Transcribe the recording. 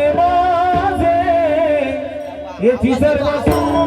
મને માજે. એથી સર્વ સુખ